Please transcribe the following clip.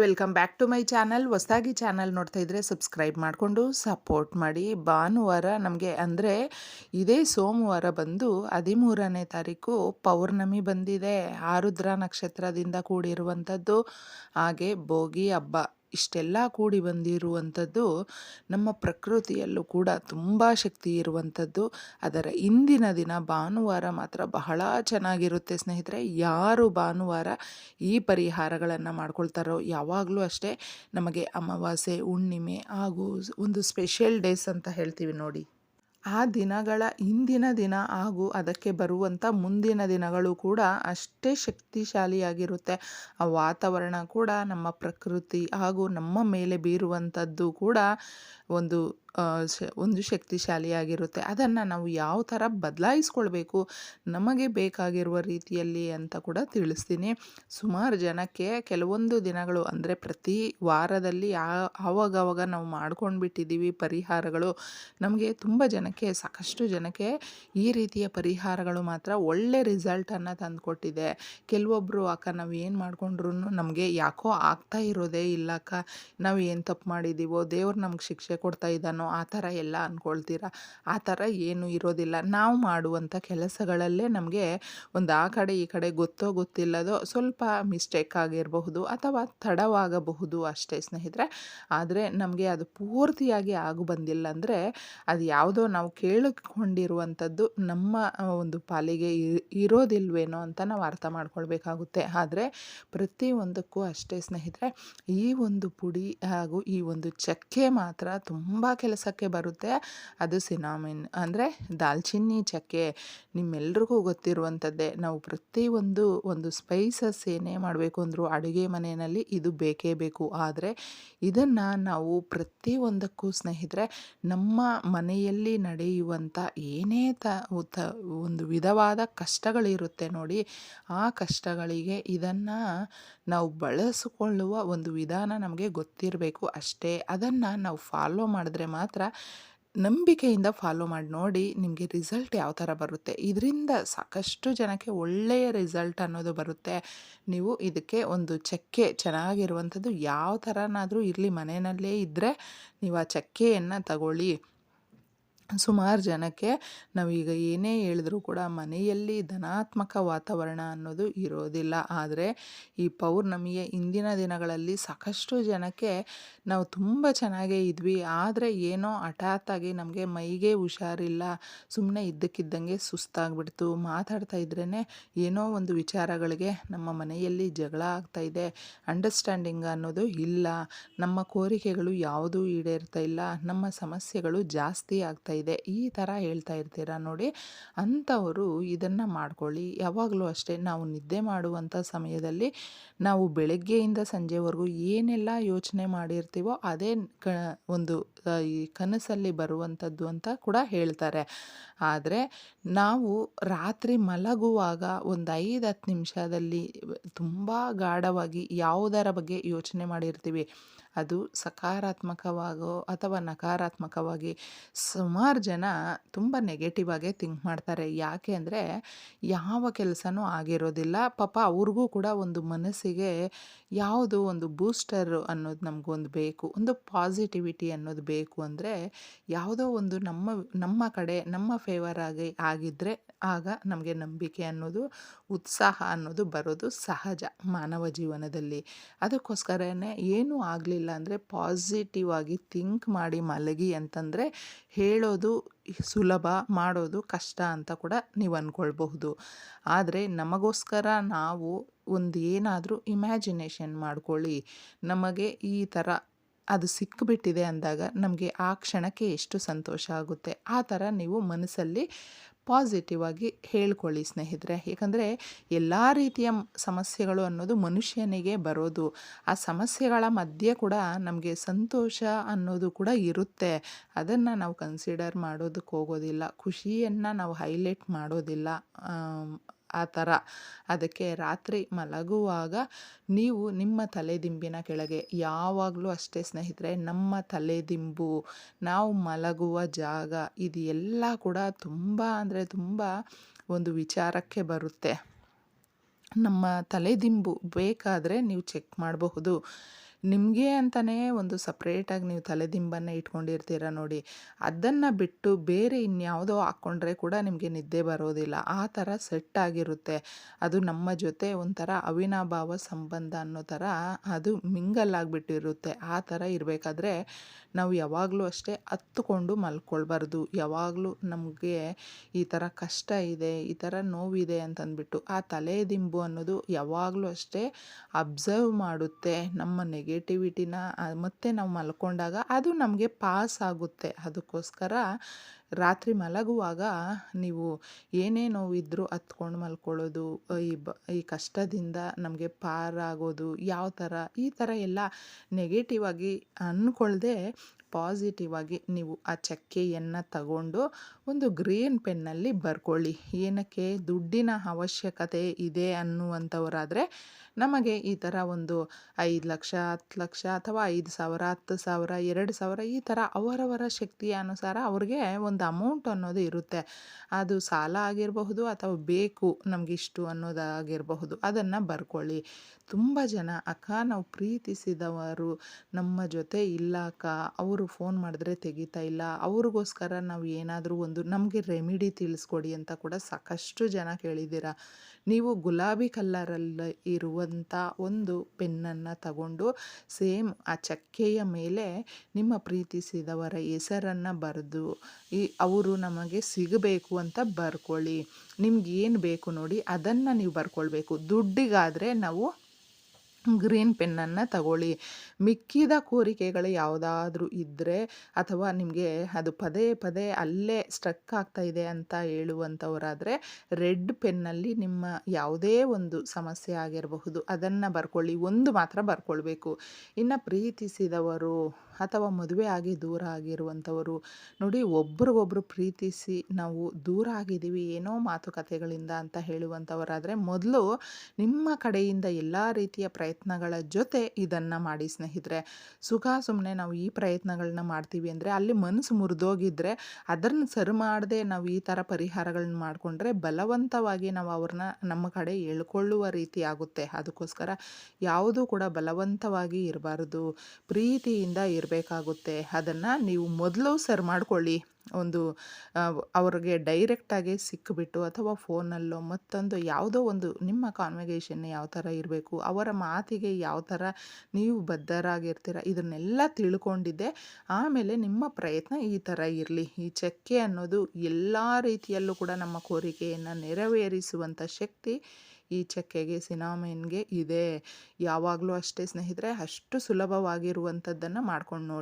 Welcome back to my channel ಹೊಸದಾಗಿ channel ನೋಡ್ತಾ ಇದ್ದರೆ ಸಬ್ಸ್ಕ್ರೈಬ್ ಮಾಡಿಕೊಂಡು ಸಪೋರ್ಟ್ ಮಾಡಿ. ಭಾನುವಾರ ನಮಗೆ ಅಂದರೆ ಇದೇ ಸೋಮವಾರ ಬಂದು ಹದಿಮೂರನೇ ತಾರೀಕು ಪೌರ್ಣಮಿ ಬಂದಿದೆ. ಆರುದ್ರ ನಕ್ಷತ್ರದಿಂದ ಕೂಡಿರುವಂಥದ್ದು ಹಾಗೆ ಭೋಗಿ ಹಬ್ಬ. ಇಷ್ಟೆಲ್ಲ ಕೂಡಿ ಬಂದಿರುವಂಥದ್ದು ನಮ್ಮ ಪ್ರಕೃತಿಯಲ್ಲೂ ಕೂಡ ತುಂಬ ಶಕ್ತಿ ಇರುವಂಥದ್ದು. ಅದರ ಇಂದಿನ ದಿನ ಭಾನುವಾರ ಮಾತ್ರ ಬಹಳ ಚೆನ್ನಾಗಿರುತ್ತೆ ಸ್ನೇಹಿತರೆ. ಯಾರು ಭಾನುವಾರ ಈ ಪರಿಹಾರಗಳನ್ನು ಮಾಡ್ಕೊಳ್ತಾರೋ ಯಾವಾಗಲೂ ಅಷ್ಟೇ. ನಮಗೆ ಅಮಾವಾಸ್ಯೆ, ಹುಣ್ಣಿಮೆ ಹಾಗೂ ಒಂದು ಸ್ಪೆಷಲ್ ಡೇಸ್ ಅಂತ ಹೇಳ್ತೀವಿ ನೋಡಿ. ಆ ದಿನಗಳ ಇಂದಿನ ದಿನ ಹಾಗೂ ಅದಕ್ಕೆ ಬರುವಂಥ ಮುಂದಿನ ದಿನಗಳು ಕೂಡ ಅಷ್ಟೇ ಶಕ್ತಿಶಾಲಿಯಾಗಿರುತ್ತೆ. ಆ ವಾತಾವರಣ ಕೂಡ ನಮ್ಮ ಪ್ರಕೃತಿ ಹಾಗೂ ನಮ್ಮ ಮೇಲೆ ಬೀರುವಂಥದ್ದು ಕೂಡ ಒಂದು ಒಂದು ಶಕ್ತಿಶಾಲಿಯಾಗಿರುತ್ತೆ. ಅದನ್ನು ನಾವು ಯಾವ ಥರ ಬದಲಾಯಿಸ್ಕೊಳ್ಬೇಕು, ನಮಗೆ ಬೇಕಾಗಿರುವ ರೀತಿಯಲ್ಲಿ ಅಂತ ಕೂಡ ತಿಳಿಸ್ತೀನಿ. ಸುಮಾರು ಜನಕ್ಕೆ ಕೆಲವೊಂದು ದಿನಗಳು, ಅಂದರೆ ಪ್ರತಿ ವಾರದಲ್ಲಿ ಆವಾಗವಾಗ ನಾವು ಮಾಡ್ಕೊಂಡು ಬಿಟ್ಟಿದ್ದೀವಿ ಪರಿಹಾರಗಳು. ನಮಗೆ ತುಂಬ ಜನಕ್ಕೆ, ಸಾಕಷ್ಟು ಜನಕ್ಕೆ ಈ ರೀತಿಯ ಪರಿಹಾರಗಳು ಮಾತ್ರ ಒಳ್ಳೆ ರಿಸಲ್ಟನ್ನು ತಂದುಕೊಟ್ಟಿದೆ. ಕೆಲವೊಬ್ಬರು ಅಕ್ಕ, ನಾವು ಏನು ಮಾಡ್ಕೊಂಡ್ರು ನಮಗೆ ಯಾಕೋ ಆಗ್ತಾ ಇರೋದೇ ಇಲ್ಲ, ಅಕ್ಕ. ನಾವು ಏನು ತಪ್ಪು ಮಾಡಿದ್ದೀವೋ, ದೇವ್ರು ನಮ್ಗೆ ಶಿಕ್ಷೆ ಕೊಡ್ತಾ ಇದ್ದಾನೋ ಆ ಥರ ಎಲ್ಲ ಅಂದ್ಕೊಳ್ತೀರಾ ಆ ಥರ ಏನೂ ಇರೋದಿಲ್ಲ. ನಾವು ಮಾಡುವಂಥ ಕೆಲಸಗಳಲ್ಲೇ ನಮಗೆ ಒಂದು ಆ ಕಡೆ ಈ ಕಡೆ ಗೊತ್ತೋ ಗೊತ್ತಿಲ್ಲದೋ ಸ್ವಲ್ಪ ಮಿಸ್ಟೇಕ್ ಆಗಿರಬಹುದು ಅಥವಾ ತಡವಾಗಬಹುದು ಅಷ್ಟೇ ಸ್ನೇಹಿತರೆ. ಆದರೆ ನಮಗೆ ಅದು ಪೂರ್ತಿಯಾಗಿ ಆಗು ಬಂದಿಲ್ಲ ಅಂದರೆ ಅದು ಯಾವುದೋ ನಾವು ಕೇಳಿಕೊಂಡಿರುವಂಥದ್ದು ನಮ್ಮ ಒಂದು ಪಾಲಿಗೆ ಇರೋದಿಲ್ವೇನೋ ಅಂತ ನಾವು ಅರ್ಥ ಮಾಡ್ಕೊಳ್ಬೇಕಾಗುತ್ತೆ. ಆದರೆ ಪ್ರತಿಯೊಂದಕ್ಕೂ ಅಷ್ಟೇ ಸ್ನೇಹಿತರೆ, ಈ ಒಂದು ಪುಡಿ ಹಾಗೂ ಈ ಒಂದು ಚಕ್ಕೆ ಮಾತ್ರ ತುಂಬ ಕೆಲಸಕ್ಕೆ ಬರುತ್ತೆ. ಅದು ಸಿನಾಮಿನ್ ಅಂದರೆ ದಾಲ್ಚಿನ್ನಿ ಚಕ್ಕೆ. ನಿಮ್ಮೆಲ್ರಿಗೂ ಗೊತ್ತಿರುವಂಥದ್ದೇ ನಾವು ಪ್ರತಿಯೊಂದು ಒಂದು ಸ್ಪೈಸಸ್ ಏನೇ ಮಾಡಬೇಕು ಅಂದರೂ ಅಡುಗೆ ಮನೆಯಲ್ಲಿ ಇದು ಬೇಕೇ ಬೇಕು. ಆದರೆ ಇದನ್ನು ನಾವು ಪ್ರತಿಯೊಂದಕ್ಕೂ ಸ್ನೇಹಿತರೆ, ನಮ್ಮ ಮನೆಯಲ್ಲಿ ನಡೆಯುವಂಥ ಏನೇ ತ ಒಂದು ವಿಧವಾದ ಕಷ್ಟಗಳಿರುತ್ತೆ ನೋಡಿ, ಆ ಕಷ್ಟಗಳಿಗೆ ಇದನ್ನು ನಾವು ಬಳಸಿಕೊಳ್ಳುವ ಒಂದು ವಿಧಾನ ನಮಗೆ ಗೊತ್ತಿರಬೇಕು ಅಷ್ಟೇ. ಅದನ್ನು ನಾವು ಫಾಲೋ ಮಾಡಿದ್ರೆ ಮಾತ್ರ ನಂಬಿಕೆಯಿಂದ ಫಾಲೋ ಮಾಡಿ ನೋಡಿ ನಿಮಗೆ ರಿಸಲ್ಟ್ ಯಾವ ಥರ ಬರುತ್ತೆ. ಇದರಿಂದ ಸಾಕಷ್ಟು ಜನಕ್ಕೆ ಒಳ್ಳೆಯ ರಿಸಲ್ಟ್ ಅನ್ನೋದು ಬರುತ್ತೆ. ನೀವು ಇದಕ್ಕೆ ಒಂದು ಚಕ್ಕೆ ಚೆನ್ನಾಗಿರುವಂಥದ್ದು ಯಾವ ಥರನಾದರೂ ಇರಲಿ ಮನೆಯಲ್ಲೇ ಇದ್ದರೆ ನೀವು ಆ ಚಕ್ಕೆಯನ್ನು ತಗೊಳ್ಳಿ. ಸುಮಾರು ಜನಕ್ಕೆ ನಾವೀಗ ಏನೇ ಹೇಳಿದ್ರೂ ಕೂಡ ಮನೆಯಲ್ಲಿ ಧನಾತ್ಮಕ ವಾತಾವರಣ ಅನ್ನೋದು ಇರೋದಿಲ್ಲ. ಆದರೆ ಈ ಪೌರ್ಣಮಿಯ ಇಂದಿನ ದಿನಗಳಲ್ಲಿ ಸಾಕಷ್ಟು ಜನಕ್ಕೆ ನಾವು ತುಂಬ ಚೆನ್ನಾಗೇ ಇದ್ವಿ. ಆದರೆ ಏನೋ ಹಠಾತ್ತಾಗಿ ನಮಗೆ ಮೈಗೆ ಹುಷಾರಿಲ್ಲ. ಸುಮ್ಮನೆ ಇದ್ದಕ್ಕಿದ್ದಂಗೆ ಸುಸ್ತಾಗ್ಬಿಡ್ತು. ಮಾತಾಡ್ತಾ ಇದ್ರೇ ಏನೋ ಒಂದು ವಿಚಾರಗಳಿಗೆ ನಮ್ಮ ಮನೆಯಲ್ಲಿ ಜಗಳ ಆಗ್ತಾಯಿದೆ ಅಂಡರ್ಸ್ಟ್ಯಾಂಡಿಂಗ್ ಅನ್ನೋದು ಇಲ್ಲ. ನಮ್ಮ ಕೋರಿಕೆಗಳು ಯಾವುದೂ ಈಡೇರ್ತಾ ಇಲ್ಲ. ನಮ್ಮ ಸಮಸ್ಯೆಗಳು ಜಾಸ್ತಿ ಆಗ್ತಾ ಇದೆ, ಈ ಥರ ಹೇಳ್ತಾ ಇರ್ತೀರ ನೋಡಿ? ಅಂಥವರು ಇದನ್ನು ಮಾಡ್ಕೊಳ್ಳಿ. ಯಾವಾಗಲೂ ಅಷ್ಟೇ ನಾವು ನಿದ್ದೆ ಮಾಡುವಂಥ ಸಮಯದಲ್ಲಿ ನಾವು ಬೆಳಗ್ಗೆಯಿಂದ ಸಂಜೆವರೆಗೂ ಏನೆಲ್ಲ ಯೋಚನೆ ಮಾಡಿರ್ತೀವೋ ಅದೇ ಕ, ಒಂದು ಈ ಕನಸಲ್ಲಿ ಬರುವಂಥದ್ದು ಅಂತ ಕೂಡ ಹೇಳ್ತಾರೆ. ಆದರೆ ನಾವು ರಾತ್ರಿ ಮಲಗುವಾಗ ಒಂದು ಐದು, ಹತ್ತು ನಿಮಿಷದಲ್ಲಿ ತುಂಬ ಗಾಢವಾಗಿ ಯಾವುದರ ಬಗ್ಗೆ ಯೋಚನೆ ಮಾಡಿರ್ತೀವಿ? ಅದು ಸಕಾರಾತ್ಮಕವಾಗೋ ಅಥವಾ ನಕಾರಾತ್ಮಕವಾಗಿ ಸುಮಾರು ಜನ ತುಂಬ ನೆಗೆಟಿವ್ ಆಗೇ ಥಿಂಕ್ ಮಾಡ್ತಾರೆ. ಯಾಕೆ ಅಂದರೆ, ಯಾವ ಕೆಲಸನೂ ಆಗಿರೋದಿಲ್ಲ. ಪಾಪ ಅವ್ರಿಗೂ ಕೂಡ ಒಂದು ಮನಸ್ಸಿಗೆ ಯಾವುದು ಒಂದು ಬೂಸ್ಟರ್ ಅನ್ನೋದು ನಮಗೊಂದು ಬೇಕು, ಒಂದು ಪಾಸಿಟಿವಿಟಿ ಅನ್ನೋದು ಬೇಕು ಅಂದರೆ ಯಾವುದೋ ಒಂದು ನಮ್ಮ ನಮ್ಮ ಕಡೆ, ನಮ್ಮ ಫೇವರ್ ಆಗಿ ಆಗಿದ್ದರೆ ಆಗ ನಮಗೆ ನಂಬಿಕೆ ಅನ್ನೋದು, ಉತ್ಸಾಹ ಅನ್ನೋದು ಬರೋದು ಸಹಜ ಮಾನವ ಜೀವನದಲ್ಲಿ. ಅದಕ್ಕೋಸ್ಕರನೇ ಏನೂ ಆಗಲಿಲ್ಲ ಅಂದರೆ ಪಾಸಿಟಿವ್ ಆಗಿ ಥಿಂಕ್ ಮಾಡಿ ಮಲಗಿ ಅಂತಂದರೆ ಹೇಳೋದು ಸುಲಭ, ಮಾಡೋದು ಕಷ್ಟ ಅಂತ ಕೂಡ ನೀವು ಅಂದ್ಕೊಳ್ಬಹುದು ಆದರೆ ನಮಗೋಸ್ಕರ ನಾವು ಒಂದು ಏನಾದರೂ ಇಮ್ಯಾಜಿನೇಷನ್ ಮಾಡ್ಕೊಳ್ಳಿ. ನಮಗೆ ಈ ಥರ ಅದು ಸಿಕ್ಕಿಬಿಟ್ಟಿದೆ ಅಂದಾಗ ನಮಗೆ ಆ ಕ್ಷಣಕ್ಕೆ ಎಷ್ಟು ಸಂತೋಷ ಆಗುತ್ತೆ. ಆ ಥರ ನೀವು ಮನಸ್ಸಲ್ಲಿ ಪಾಸಿಟಿವ್ ಆಗಿ ಹೇಳ್ಕೊಳ್ಳಿ ಸ್ನೇಹಿತರೆ. ಏಕೆಂದರೆ ಎಲ್ಲ ರೀತಿಯ ಸಮಸ್ಯೆಗಳು ಅನ್ನೋದು ಮನುಷ್ಯನಿಗೆ ಬರೋದು. ಆ ಸಮಸ್ಯೆಗಳ ಮಧ್ಯೆ ಕೂಡ ನಮಗೆ ಸಂತೋಷ ಅನ್ನೋದು ಕೂಡ ಇರುತ್ತೆ. ಅದನ್ನು ನಾವು ಕನ್ಸಿಡರ್ ಮಾಡೋದಕ್ಕೆ ಹೋಗೋದಿಲ್ಲ. ಖುಷಿಯನ್ನು ನಾವು ಹೈಲೈಟ್ ಮಾಡೋದಿಲ್ಲ. ಆ ಥರ. ಅದಕ್ಕೆ ರಾತ್ರಿ ಮಲಗುವಾಗ ನೀವು ನಿಮ್ಮ ತಲೆದಿಂಬಿನ ಕೆಳಗೆ ಯಾವಾಗಲೂ ಅಷ್ಟೇ ಸ್ನೇಹಿತರೆ ನಮ್ಮ ತಲೆದಿಂಬು, ನಾವು ಮಲಗುವ ಜಾಗ ಇದು ಎಲ್ಲ ಕೂಡ ತುಂಬ ಅಂದರೆ ತುಂಬ ಒಂದು ವಿಚಾರಕ್ಕೆ ಬರುತ್ತೆ. ನಮ್ಮ ತಲೆದಿಂಬು ಬೇಕಾದರೆ ನೀವು ಚೆಕ್ ಮಾಡಬಹುದು. ನಿಮಗೆ ಅಂತಲೇ ಒಂದು ಸಪ್ರೇಟಾಗಿ ನೀವು ತಲೆದಿಂಬನ್ನು ಇಟ್ಕೊಂಡಿರ್ತೀರ ನೋಡಿ. ಅದನ್ನು ಬಿಟ್ಟು ಬೇರೆ ಇನ್ಯಾವುದೋ ಹಾಕ್ಕೊಂಡ್ರೆ ಕೂಡ ನಿಮಗೆ ನಿದ್ದೆ ಬರೋದಿಲ್ಲ. ಆ ಥರ ಸೆಟ್ ಆಗಿರುತ್ತೆ. ಅದು ನಮ್ಮ ಜೊತೆ ಒಂಥರ ಅವಿನಾಭಾವ ಸಂಬಂಧ ಅನ್ನೋ ಥರ ಅದು ಮಿಂಗಲ್ ಆಗಿಬಿಟ್ಟಿರುತ್ತೆ. ಆ ಥರ ಇರಬೇಕಾದ್ರೆ ನಾವು ಯಾವಾಗಲೂ ಅಷ್ಟೇ ಹತ್ತುಕೊಂಡು ಮಲ್ಕೊಳ್ಬಾರ್ದು. ಯಾವಾಗಲೂ ನಮಗೆ ಈ ಥರ ಕಷ್ಟ ಇದೆ, ಈ ಥರ ನೋವಿದೆ ಅಂತಂದ್ಬಿಟ್ಟು ಆ ತಲೆ ದಿಂಬು ಅನ್ನೋದು ಯಾವಾಗಲೂ ಅಷ್ಟೇ ಅಬ್ಸರ್ವ್ ಮಾಡುತ್ತೆ. ನಮ್ಮ ನೆಗೆಟಿವಿಟಿನ ಮತ್ತೆ ನಾವು ಮಲ್ಕೊಂಡಾಗ ಅದು ನಮಗೆ ಪಾಸ್ ಆಗುತ್ತೆ. ಅದಕ್ಕೋಸ್ಕರ ರಾತ್ರಿ ಮಲಗುವಾಗ ನೀವು ಏನೇ ನೋವಿದ್ರೂ ಹತ್ಕೊಂಡು ಮಲ್ಕೊಳ್ಳೋದು, ಈ ಬ, ಈ ಕಷ್ಟದಿಂದ ನಮಗೆ ಪಾರಾಗೋದು, ಯಾವ ಥರ, ಈ ಥರ ಎಲ್ಲ ನೆಗೆಟಿವ್ ಆಗಿ ಅಂದ್ಕೊಳ್ದೆ ಪಾಸಿಟಿವ್ ಆಗಿ ನೀವು ಆ ಚಕ್ಕೆಯನ್ನು ತಗೊಂಡು ಒಂದು ಗ್ರೀನ್ ಪೆನ್ನಲ್ಲಿ ಬರ್ಕೊಳ್ಳಿ. ಏನಕ್ಕೆ? ದುಡ್ಡಿನ ಅವಶ್ಯಕತೆ ಇದೆ ಅನ್ನುವಂಥವರಾದರೆ ನಮಗೆ ಈ ಥರ ಒಂದು ಐದು ಲಕ್ಷ, ಹತ್ತು ಲಕ್ಷ ಅಥವಾ ಐದು ಸಾವಿರ, ಹತ್ತು ಸಾವಿರ, ಎರಡು ಸಾವಿರ ಈ ಥರ ಅವರವರ ಶಕ್ತಿಯ ಅನುಸಾರ ಅವ್ರಿಗೆ ಒಂದು ಅಮೌಂಟ್ ಅನ್ನೋದು ಇರುತ್ತೆ. ಅದು ಸಾಲ ಆಗಿರಬಹುದು ಅಥವಾ ಬೇಕು ನಮಗಿಷ್ಟು ಅನ್ನೋದಾಗಿರಬಹುದು ಅದನ್ನು ಬರ್ಕೊಳ್ಳಿ. ತುಂಬ ಜನ, ಅಕ್ಕ, ನಾವು ಪ್ರೀತಿಸಿದವರು, ನಮ್ಮ ಜೊತೆ ಇಲ್ಲ ಅಕ್ಕ, ಅವರು ಫೋನ್ ಮಾಡಿದ್ರೆ ತೆಗಿತಾ ಇಲ್ಲ, ಅವ್ರಿಗೋಸ್ಕರ ನಾವು ಏನಾದರೂ ಒಂದು ನಮಗೆ ರೆಮಿಡಿ ತಿಳಿಸ್ಕೊಡಿ ಅಂತ ಕೂಡ ಸಾಕಷ್ಟು ಜನ ಕೇಳಿದ್ದೀರಾ. ನೀವು ಗುಲಾಬಿ ಕಲ್ಲರಲ್ಲಿ ಇರುವಂಥ ಒಂದು ಪೆನ್ನನ್ನು ತಗೊಂಡು ಸೇಮ್ ಆ ಚಕ್ಕೆಯ ಮೇಲೆ ನಿಮ್ಮ ಪ್ರೀತಿಸಿದವರ ಹೆಸರನ್ನು ಬರೆದು ಈ ಅವರು ನಮಗೆ ಸಿಗಬೇಕು ಅಂತ ಬರ್ಕೊಳ್ಳಿ. ನಿಮ್ಗೆ ಏನು ಬೇಕು ನೋಡಿ ಅದನ್ನು ನೀವು ಬರ್ಕೊಳ್ಬೇಕು. ದುಡ್ಡಿಗಾದರೆ ನಾವು ಗ್ರೀನ್ ಪೆನ್ನನ್ನು ತಗೊಳ್ಳಿ. ಮಿಕ್ಕಿದ ಕೋರಿಕೆಗಳು ಯಾವುದಾದ್ರೂ ಇದ್ದರೆ ಅಥವಾ ನಿಮಗೆ ಅದು ಪದೇ ಪದೇ ಅಲ್ಲೇ ಸ್ಟ್ರಕ್ ಆಗ್ತಾ ಇದೆ ಅಂತ ಹೇಳುವಂಥವರಾದರೆ ರೆಡ್ ಪೆನ್ನಲ್ಲಿ ನಿಮ್ಮ ಯಾವುದೇ ಒಂದು ಸಮಸ್ಯೆ ಆಗಿರಬಹುದು, ಅದನ್ನು ಬರ್ಕೊಳ್ಳಿ, ಒಂದು ಮಾತ್ರ ಬರ್ಕೊಳ್ಬೇಕು. ಇನ್ನು ಪ್ರೀತಿಸಿದವರು ಅಥವಾ ಮದುವೆ ಆಗಿ ದೂರ ಆಗಿರುವಂಥವರು, ನೋಡಿ ಒಬ್ರಿಗೊಬ್ರು ಪ್ರೀತಿಸಿ ನಾವು ದೂರ ಆಗಿದ್ದೀವಿ, ಏನೋ ಮಾತುಕತೆಗಳಿಂದ ಅಂತ ಹೇಳುವಂಥವರಾದರೆ ಮೊದಲು ನಿಮ್ಮ ಕಡೆಯಿಂದ ಎಲ್ಲ ರೀತಿಯ ಪ್ರಯತ್ನಗಳ ಜೊತೆ ಇದನ್ನು ಮಾಡಿ ಸ್ನೇಹಿತರೆ. ಸುಖ ಸುಮ್ಮನೆ ನಾವು ಈ ಪ್ರಯತ್ನಗಳನ್ನ ಮಾಡ್ತೀವಿ ಅಂದರೆ ಅಲ್ಲಿ ಮನಸ್ಸು ಮುರಿದೋಗಿದ್ರೆ ಅದನ್ನು ಸರಿ ಮಾಡದೆ ನಾವು ಈ ಥರ ಪರಿಹಾರಗಳನ್ನ ಮಾಡಿಕೊಂಡ್ರೆ ಬಲವಂತವಾಗಿ ನಾವು ಅವ್ರನ್ನ ನಮ್ಮ ಕಡೆ ಎಳ್ಕೊಳ್ಳುವ ರೀತಿ ಆಗುತ್ತೆ. ಅದಕ್ಕೋಸ್ಕರ ಯಾವುದೂ ಕೂಡ ಬಲವಂತವಾಗಿ ಇರಬಾರ್ದು. ಪ್ರೀತಿಯಿಂದ ಇರಬೇಕಾಗುತ್ತೆ. ಅದನ್ನು ನೀವು ಮೊದಲು ಸರಿ ಮಾಡ್ಕೊಳ್ಳಿ. ಒಂದು ಅವ್ರಿಗೆ ಡೈರೆಕ್ಟಾಗಿ ಸಿಕ್ಕಿಬಿಟ್ಟು ಅಥವಾ ಫೋನಲ್ಲೋ ಮತ್ತೊಂದು ಯಾವುದೋ ಒಂದು ನಿಮ್ಮ ಕಾನ್ವಗೇಷನ್ ಯಾವ ಥರ ಇರಬೇಕು, ಅವರ ಮಾತಿಗೆ ಯಾವ ಥರ ನೀವು ಬದ್ಧರಾಗಿರ್ತೀರ, ಇದನ್ನೆಲ್ಲ ತಿಳ್ಕೊಂಡಿದ್ದೆ. ಆಮೇಲೆ ನಿಮ್ಮ ಪ್ರಯತ್ನ ಈ ಥರ ಇರಲಿ. ಈ ಚಕ್ಕೆ ಅನ್ನೋದು ಎಲ್ಲ ರೀತಿಯಲ್ಲೂ ಕೂಡ ನಮ್ಮ ಕೋರಿಕೆಯನ್ನು ನೆರವೇರಿಸುವಂಥ ಶಕ್ತಿ ಈ ಚಕ್ಕೆಗೆ ಸಿನಾಮೆನ್ಗೆ ಇದೆ. ಯಾವಾಗಲೂ ಅಷ್ಟೇ ಸ್ನೇಹಿತರೆ, ಅಷ್ಟು ಸುಲಭವಾಗಿರುವಂಥದ್ದನ್ನು ಮಾಡ್ಕೊಂಡು ನೋಡಿ.